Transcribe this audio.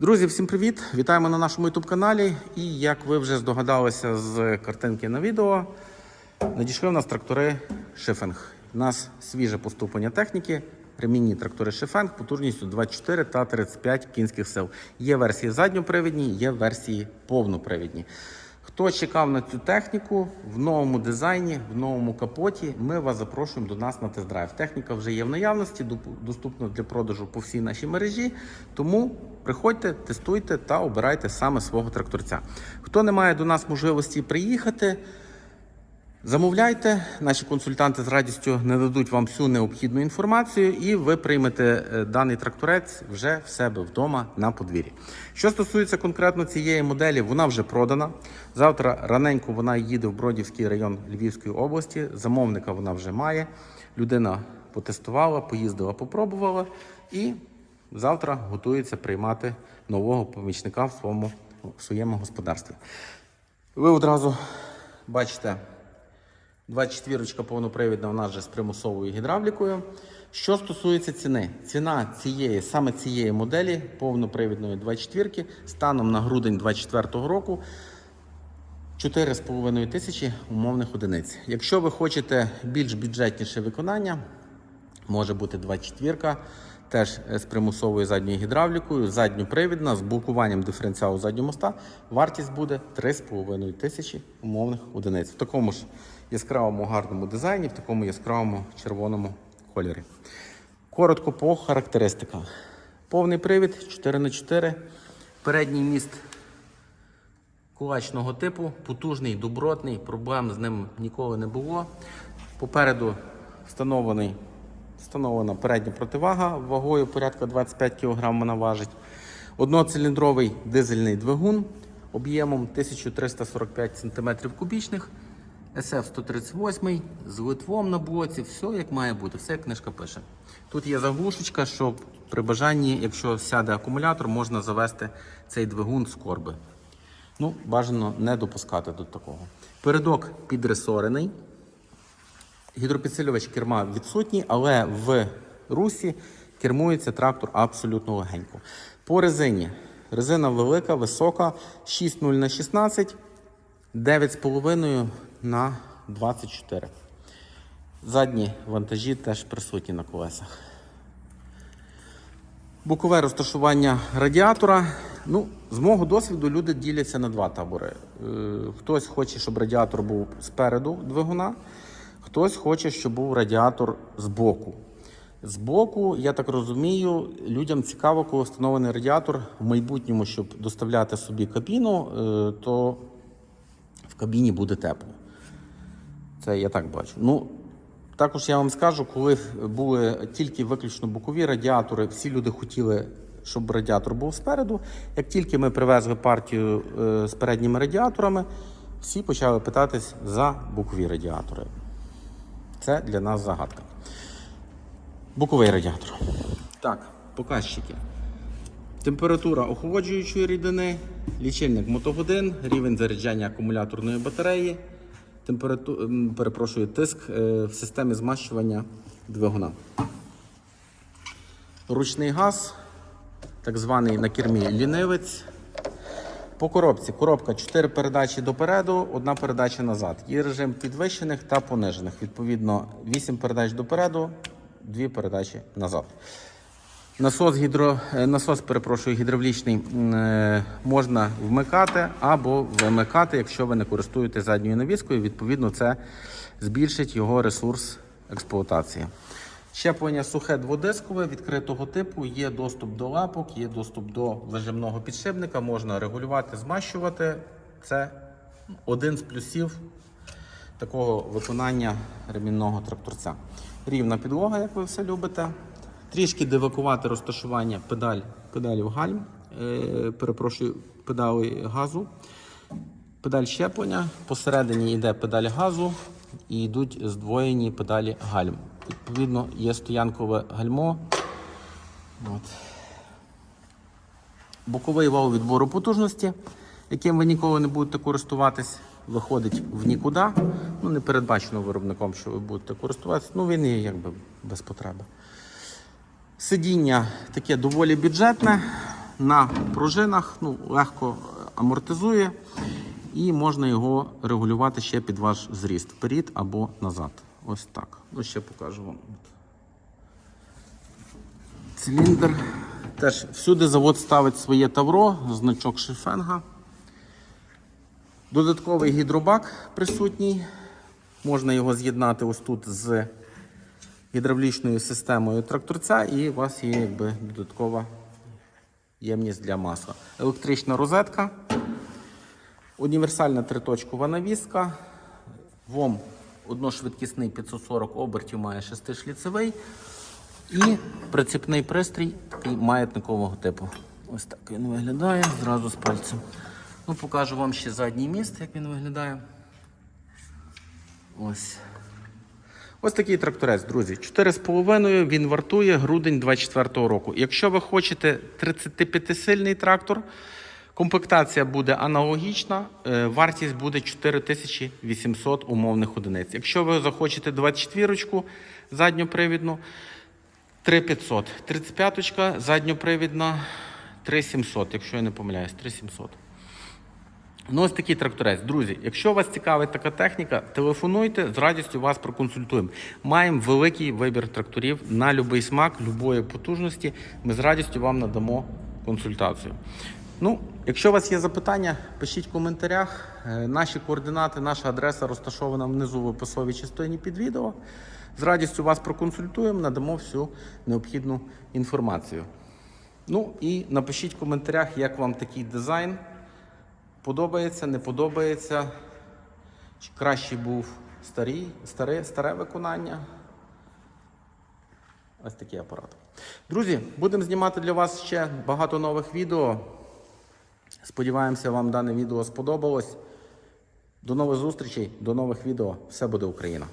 Друзі, всім привіт! Вітаємо на нашому youtube каналі. І як ви вже здогадалися з картинки на відео, надійшли в нас трактори Шифенг. У нас свіже поступлення техніки, ремінні трактори Шифенг потужністю 24 та 35 кінських сил. Є версії задньопривідні, є версії повнопривідні. Хто чекав на цю техніку в новому дизайні, в новому капоті, ми вас запрошуємо до нас на тест-драйв. Техніка вже є в наявності, доступна для продажу по всій нашій мережі. Тому приходьте, тестуйте та обирайте саме свого тракторця. Хто не має до нас можливості приїхати, Замовляйте, наші консультанти з радістю нададуть вам всю необхідну інформацію, і ви приймете е, даний тракторець вже в себе вдома на подвір'ї. Що стосується конкретно цієї моделі, вона вже продана. Завтра раненько вона їде в Бродівський район Львівської області. Замовника вона вже має. Людина потестувала, поїздила, попробувала і завтра готується приймати нового помічника в своєму, в своєму господарстві. Ви одразу бачите. 24 повнопривідна у нас вже з примусовою гідравлікою. Що стосується ціни, ціна цієї, саме цієї моделі повнопривідної 24 станом на грудень 2024 року 4,5 тисячі умовних одиниць. Якщо ви хочете більш бюджетніше виконання, може бути 24 теж з примусовою задньою гідравлікою, задньопривідна, з блокуванням диференціалу заднього моста. Вартість буде 3,5 тисячі умовних одиниць. В такому ж яскравому гарному дизайні, в такому яскравому червоному кольорі. Коротко по характеристиках. Повний привід 4х4, передній міст кулачного типу, потужний, добротний, проблем з ним ніколи не було. Попереду встановлений, встановлена передня противага вагою порядка 25 кг вона важить. Одноциліндровий дизельний двигун об'ємом 1345 см кубічних. SF-138 з литвом на блоці, все як має бути, все як книжка пише. Тут є заглушечка, щоб при бажанні, якщо сяде акумулятор, можна завести цей двигун з корби. Ну, бажано не допускати до такого. Передок підресорений. Гідропідсилювач керма відсутній, але в русі кермується трактор абсолютно легенько. По резині. Резина велика, висока, 6,0 на 16, 9,5 на 24. Задні вантажі теж присутні на колесах. Бокове розташування радіатора. Ну, з мого досвіду люди діляться на два табори. Е, Хтось хоче, щоб радіатор був спереду двигуна, хтось хоче, щоб був радіатор збоку. Збоку, я так розумію, людям цікаво, коли встановлений радіатор в майбутньому, щоб доставляти собі кабіну, е, то в кабіні буде тепло. Це я так бачу. Ну, також я вам скажу, коли були тільки виключно бокові радіатори, всі люди хотіли, щоб радіатор був спереду. Як тільки ми привезли партію е, з передніми радіаторами, всі почали питатись за бокові радіатори. Це для нас загадка. Боковий радіатор. Так, показчики. Температура охолоджуючої рідини, лічильник мотогодин, рівень заряджання акумуляторної батареї, температу... ем, перепрошую, тиск е, в системі змащування двигуна. Ручний газ, так званий на кермі лінивець. По коробці. Коробка 4 передачі допереду, одна передача назад. Є режим підвищених та понижених. Відповідно, 8 передач допереду, 2 передачі назад. Насос, гідро, е, насос перепрошую, гідравлічний е, можна вмикати або вимикати, якщо ви не користуєтесь задньою навіскою. Відповідно, це збільшить його ресурс експлуатації. Щеплення сухе дводискове відкритого типу, є доступ до лапок, є доступ до вижимного підшипника, можна регулювати, змащувати. Це один з плюсів такого виконання ремінного тракторця. Рівна підлога, як ви все любите. Трішки девакувати розташування педаль, педалів гальм, е, перепрошую, педалі газу. Педаль щеплення, посередині йде педаль газу і йдуть здвоєні педалі гальм. Відповідно, є стоянкове гальмо. От. Боковий вал відбору потужності, яким ви ніколи не будете користуватись, виходить в нікуди. Ну, не передбачено виробником, що ви будете користуватися. Ну, він є якби без потреби. Сидіння таке доволі бюджетне. на пружинах, ну, легко амортизує, і можна його регулювати ще під ваш зріст, вперед або назад. Ось так. Ну, ще покажу вам. Циліндр. Теж всюди завод ставить своє тавро, значок шифенга. Додатковий гідробак присутній. Можна його з'єднати ось тут з гідравлічною системою тракторця, і у вас є якби додаткова ємність для масла. Електрична розетка, універсальна триточкова навіска, ВОМ одношвидкісний 540 обертів має шестишліцевий. І прицепний пристрій такий маятникового типу. Ось так він виглядає зразу з пальцем. Ну, покажу вам ще задній міст, як він виглядає. Ось. Ось такий тракторець, друзі. 4,5 він вартує грудень 24 року. Якщо ви хочете 35-сильний трактор, комплектація буде аналогічна, е, вартість буде 4800 умовних одиниць. Якщо ви захочете 24-ку задньопривідну, 3500. 35-ка задньопривідна 3700, якщо я не помиляюсь, 3700. Ну, ось такий тракторець. Друзі, якщо вас цікавить така техніка, телефонуйте, з радістю вас проконсультуємо. Маємо великий вибір тракторів на будь-який смак, любої потужності. Ми з радістю вам надамо консультацію. Ну, якщо у вас є запитання, пишіть в коментарях. Е, Наші координати, наша адреса розташована внизу в описовій частині під відео. З радістю вас проконсультуємо, надамо всю необхідну інформацію. Ну і напишіть в коментарях, як вам такий дизайн. Подобається, не подобається. Краще був старий, старе, старе виконання. Ось такий апарат. Друзі, будемо знімати для вас ще багато нових відео. Сподіваємося, вам дане відео сподобалось. До нових зустрічей, до нових відео. Все буде Україна!